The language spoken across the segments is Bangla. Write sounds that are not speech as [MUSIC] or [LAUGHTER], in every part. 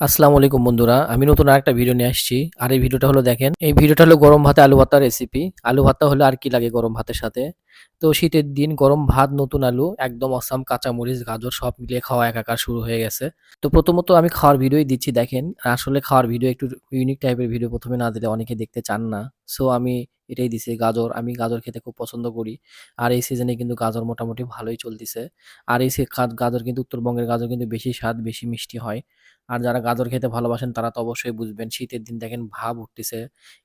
আসসালামু আলাইকুম বন্ধুরা, আমি নতুন আরেকটা ভিডিও নিয়ে আসছি। আর এই ভিডিওটা হলো দেখেন, এই ভিডিওটা হলো গরম ভাতে আলু ভাতার রেসিপি আলু ভর্তা হলে আর কি লাগে গরম ভাতের সাথে? তো শীতের দিন গরম ভাত, নতুন আলু, একদম অসাম, কাঁচামরিচ, গাজর সব মিলিয়ে খাওয়া একাকার শুরু হয়ে গেছে। তো প্রথমত আমি খাওয়ার ভিডিওই দিচ্ছি, দেখেন। আসলে খাওয়ার ভিডিও একটু ইউনিক টাইপের ভিডিও প্রথমে না দিলে অনেকে দেখতে চান না। সো আমি এটাই দিছে। গাজর, আমি গাজর খেতে খুব পছন্দ করি। আর এই সিজনে কিন্তু গাজর মোটামুটি ভালোই চলতেছে। আর এই গাজর কিন্তু উত্তরবঙ্গের গাজর কিন্তু বেশি স্বাদ, বেশি মিষ্টি হয়। আর যারা গাজর খেতে ভালোবাসেন, তারা তো অবশ্যই বুঝবেন, শীতের দিন দেখেন ভাব উঠতেছে।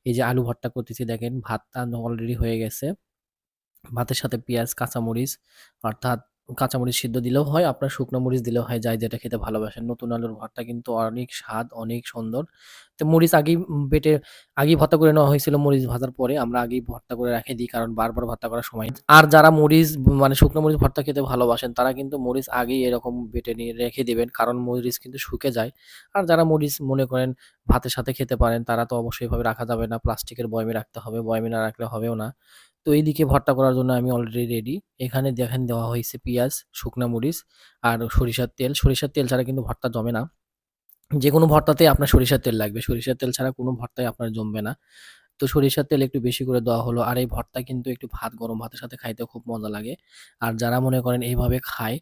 এই যে আলু ভর্তা করতেছি, দেখেন ভাতটা অলরেডি হয়ে গেছে। ভাতের সাথে পেঁয়াজ, কাঁচামরিচ, অর্থাৎ কাঁচামরিচ সিদ্ধ দিলেও হয়, আপনার শুকনো মরিচ দিলেও হয়, যাই যেটা খেতে ভালোবাসেন। নতুন আলুর ভর্তা কিন্তু অনেক স্বাদ, অনেক সুন্দর। তো মরিচ আগেই বেটে, আগেই ভর্তা করে নেওয়া হয়েছিল মরিচ ভাজার পরে, আমরা আগেই ভর্তা করে রেখে দিই, কারণ বারবার ভর্তা করার সময় আর যারা মরিচ মানে শুকনো মরিচ ভর্তা খেতে ভালোবাসেন, তারা কিন্তু মরিচ আগেই এরকম বেটে নিয়ে রেখে দেবেন, কারণ মরিচ কিন্তু শুকে যায়। আর যারা মরিচ মনে করেন ভাতের সাথে খেতে পারেন, তারা তো অবশ্যই এভাবে রাখা যাবে না, প্লাস্টিকের বয়মে রাখতে হবে, বয়মে না রাখলে হবেও না। তো এই দিকে ভর্তা করার জন্য আমি অলরেডি রেডি এখানে দেখেন দেওয়া হয়েছে পেঁয়াজ, শুকনো মরিচ আর সরিষার তেল। সরিষার তেল ছাড়া কিন্তু ভর্তা জমে না। যে কোনো ভর্তাতেই আপনার সরিষার তেল লাগবে। সরিষার তেল ছাড়া কোনো ভর্তায় আপনার জমবে না। তো সরিষার তেল একটু বেশি করে দেওয়া হলো আর এই ভর্তা কিন্তু একটু ভাত, গরম ভাতের সাথে খাইতে খুব মজা লাগে। আর যারা মনে করেন এইভাবে খায়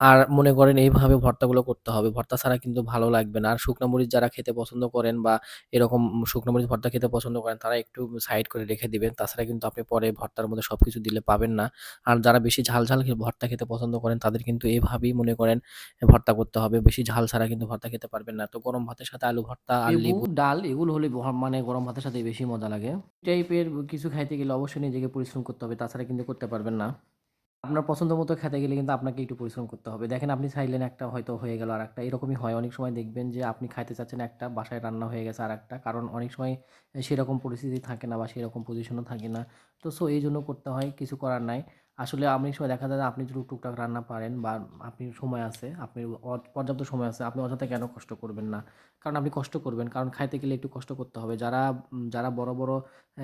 আর মনে করেন এইভাবে ভর্তাগুলো করতে হবে। ভর্তা ছাড়া কিন্তু ভালো লাগবে না। আর শুকনা মরিচ যারা খেতে পছন্দ করেন বা এরকম শুকনো মরিচ ভর্তা খেতে পছন্দ করেন তারা একটু সাইড করে রেখে দিবেন। তাছাড়া কিন্তু আপনি পরে ভর্তার মধ্যে সবকিছু দিলে পাবেন না। আর যারা বেশি ঝাল, ঝাল খে ভর্তা খেতে পছন্দ করেন তাদের কিন্তু এভাবেই মনে করেন ভর্তা করতে হবে। বেশি ঝাল ছাড়া কিন্তু ভর্তা খেতে পারবেন না। তো গরম ভাতের সাথে আলু ভর্তা আর লেবু, লেবু, ডাল এগুলো হলে মানে গরম ভাতের সাথে বেশি মজা লাগে। টাইপের কিছু খাইতে গেলে অবশ্যই নিজেকে পরিশ্রম করতে হবে। তাছাড়া কিন্তু করতে পারবেন না। আপনার পছন্দ মতো খেতে গেলে কিন্তু আপনাকে একটু পরিশ্রম করতে হবে। দেখেন আপনি চাইলেন একটা হয়তো হয়ে গেল আর একটা এরকমই হয় অনেক সময় দেখবেন যে আপনি খাইতে চাচ্ছেন একটা, বাসায় রান্না হয়ে গেছে আর একটা কারণ অনেক সময় সেরকম পরিস্থিতি থাকে না বা সেরকম পজিশনও থাকে না। তো সো এই জন্য করতে হয়, কিছু করার নাই। আসলে অনেক সময় দেখা যায় আপনি যদি টুকটাক রান্না পারেন বা আপনি সময় আছে, আপনি পর্যাপ্ত সময় আছে, আপনি অযথা কেন কষ্ট করবেন না? কারণ আপনি কষ্ট করবেন। কারণ খাইতে গেলে একটু কষ্ট করতে হবে। যারা যারা বড়, বড়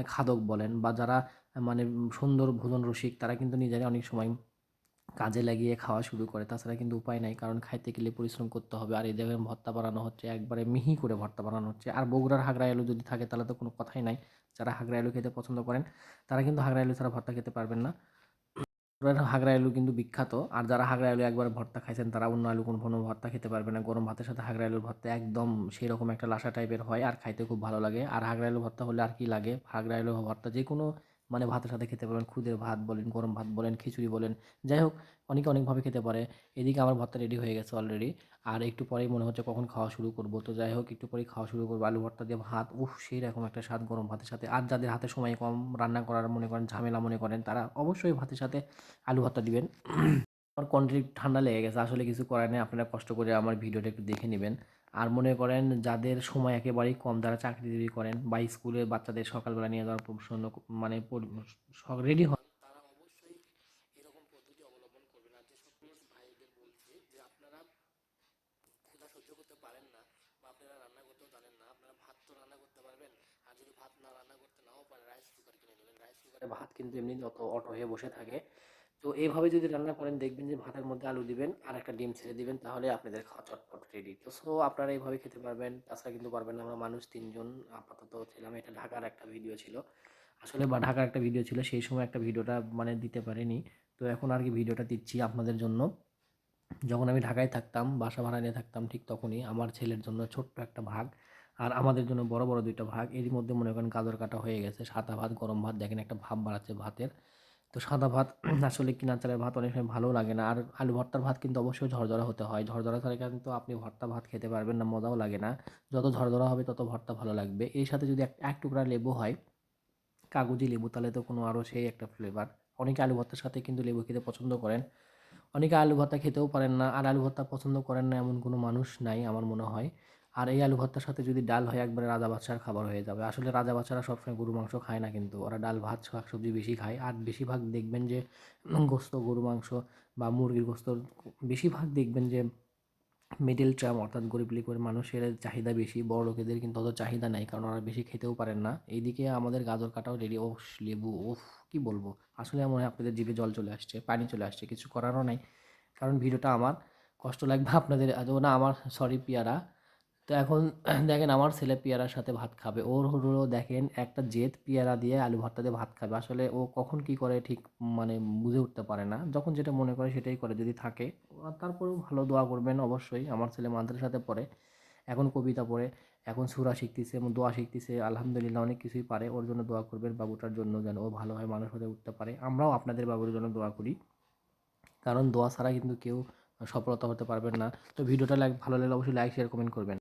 খাদক বলেন বা যারা মানে সুন্দর ভোজন রসিক তারা কিন্তু নিজেরাই অনেক সময় কাজে লাগিয়ে খাওয়া শুরু করে। তাছাড়া কিন্তু উপায় নাই। কারণ খাইতে গেলে পরিশ্রম করতে হবে। আর এই দেখেন ভর্তা বানানো হচ্ছে একবারে মিহি করে ভর্তা বানানো হচ্ছে। আর বগুড়ার হাগরা আলু যদি থাকে তাহলে তো কোনো কথাই নাই। যারা হাগরা আলু খেতে পছন্দ করেন তারা কিন্তু হাগরা আলু ছাড়া ভর্তা খেতে পারবেন না। হাগরা আলু কিন্তু বিখ্যাত। আর যারা হাগরা আলু একবার ভর্তা খাইছেন, তারা অন্য আলু কোনো ভর্তা খেতে পারবে না। গরম ভাতের সাথে হাগরা আলুর ভর্তা একদম সেই রকম একটা লাসা টাইপের হয়, আর খাইতে খুব ভালো লাগে। আর হাগরা আলু ভর্তা হলে আর কি লাগে? হাগরা আলু ভর্তা যেকোনো মানে ভাতের সাথে খেতে পারবেন। খুদের ভাত বলেন, গরম ভাত বলেন, খিচুড়ি বলেন। যাই হোক অনেকে অনেকভাবে খেতে পারে। এদিকে আমার ভর্তা রেডি হয়ে গেছে অলরেডি। আর একটু পরেই মনে হচ্ছে কখন খাওয়া শুরু করব তো যাই হোক একটু পরেই খাওয়া শুরু করব আলু ভর্তা দিয়ে ভাত, উফ! সেইরকম একটা স্বাদ গরম ভাতের সাথে। আর যাদের হাতে সময় কম রান্না করার মনে করেন ঝামেলা মনে করেন তারা অবশ্যই ভাতের সাথে আলু ভর্তা দিবেন। আমার কন্ঠে ঠান্ডা লেগে গেছে। আসলে কিছু করার নেই। আপনারা কষ্ট করে আমার ভিডিওটা একটু দেখে নিবেন। আর মনে করেন যাদের সময় একেবারেই কম, যারা চাকরি-বাকরি করেন বা স্কুলে বাচ্চাদের সকালবেলা নিয়ে যাওয়ার প্রসন্ন মানে রেডি হন। ভাত কিন্তু এমনি অত অটো হয়ে বসে থাকে। তো এইভাবে যদি রান্না করেন, দেখবেন যে ভাতের মধ্যে আলু দিবেন আর একটা ডিম ছেড়ে দিবেন, তাহলে আপনাদের খাওয়া চটপট রেডি তো সো আপনারা এইভাবে খেতে পারবেন। তাছাড়া কিন্তু পারবেন আমরা মানুষ তিনজন, আপাতত ছিলাম, এটা ঢাকার একটা ভিডিও ছিল। আসলে বা ঢাকার একটা ভিডিও ছিল, সেই সময় একটা ভিডিওটা মানে দিতে পারিনি। তো এখন আর কি ভিডিওটা দিচ্ছি আপনাদের জন্য। যখন আমি ঢাকায় থাকতাম, বাসা ভাড়া নিয়ে থাকতাম ঠিক তখনই, আমার ছেলের জন্য ছোট্ট একটা ভাগ আর আমাদের জন্য বড় বড় দুইটা ভাগ। এরই মধ্যে মনে করেন গাজর কাটা হয়ে গেছে, সাদা ভাত, গরম ভাত, দেখেন একটা ভাব বাড়াচ্ছে ভাতের। তো সাদা ভাত [CLEARS THROAT] আসলে কিনা চালের ভাত অনেক সময় ভালোও লাগে না। আর আলু ভর্তার ভাত কিন্তু অবশ্যই ঝরঝরা হতে হয়। ঝরঝরা ছাড়া কিন্তু আপনি ভর্তা ভাত খেতে পারবেন না, মজাও লাগে না। যত ঝরঝরা হবে তত ভর্তা ভালো লাগবে। এর সাথে যদি এক টুকরা লেবু হয়, কাগজি লেবু, তাহলে তো কোনো আরও সেই একটা ফ্লেভার অনেকে আলু ভর্তার সাথে কিন্তু লেবু খেতে পছন্দ করেন। অনেকে আলু ভর্তা খেতেও পারেন না। আর আলু ভর্তা পছন্দ করেন না এমন কোনো মানুষ নাই আমার মনে হয়। আর এই আলু ভর্তার সাথে যদি ডাল হয়, একবারে রাজা বাদশার খাবার হয়ে যাবে। আসলে রাজা বাচ্চারা সবসময় গরু মাংস খায় না কিন্তু, ওরা ডাল, ভাত, শাক সবজি বেশি খায়। আর বেশিরভাগ দেখবেন যে, গোস্ত গরু মাংস বা মুরগির গোস্ত, বেশিরভাগ দেখবেন যে মিডল ট্রাম অর্থাৎ গরিব লিগের মানুষের চাহিদা বেশি, বড় লোকেদের কিন্তু অত চাহিদা নাই, কারণ ওরা বেশি খেতেও পারেন না। এইদিকে আমাদের গাজর কাটাও রেডি ও লেবু, ওফ, কি বলব? আসলে মনে হয় আপনাদের জিভে জল চলে আসছে, পানি চলে আসছে, কিছু করারও নাই। কারণ ভিডিওটা আমার কষ্ট লাগবে আপনাদের না আমার? সরি পিয়ারা। তো এখন [CLEARS THROAT] দেখেন আমার ছেলে পেয়ারার সাথে ভাত খাবে। ওর হলো দেখেন একটা জেদ পেয়ারা দিয়ে আলু ভর্তা দিয়ে ভাত খাবে। আসলে ও কখন কি করে ঠিক মানে বুঝে উঠতে পারে না। যখন যেটা মনে করে সেটাই করে যদি থাকে। তারপরেও ভালো দোয়া করবেন অবশ্যই। আমার ছেলে মাদ্রাসাতে পড়ে, এখন কবিতা পড়ে, এখন সুরা শিখতেছে এবং দোয়া শিখতেছে। আলহামদুলিল্লাহ অনেক কিছুই পারে। ওর জন্য দোয়া করবেন বাবুটার জন্য যেন ও ভালোভাবে মানুষ হতে উঠতে পারে। আমরাও আপনাদের বাবুর জন্য দোয়া করি। কারণ দোয়া ছাড়া কিন্তু কেউ সফলতা হতে পারবেন না। তো ভিডিওটা লাইক, ভালো লাগলে অবশ্যই লাইক শেয়ার কমেন্ট করবেন।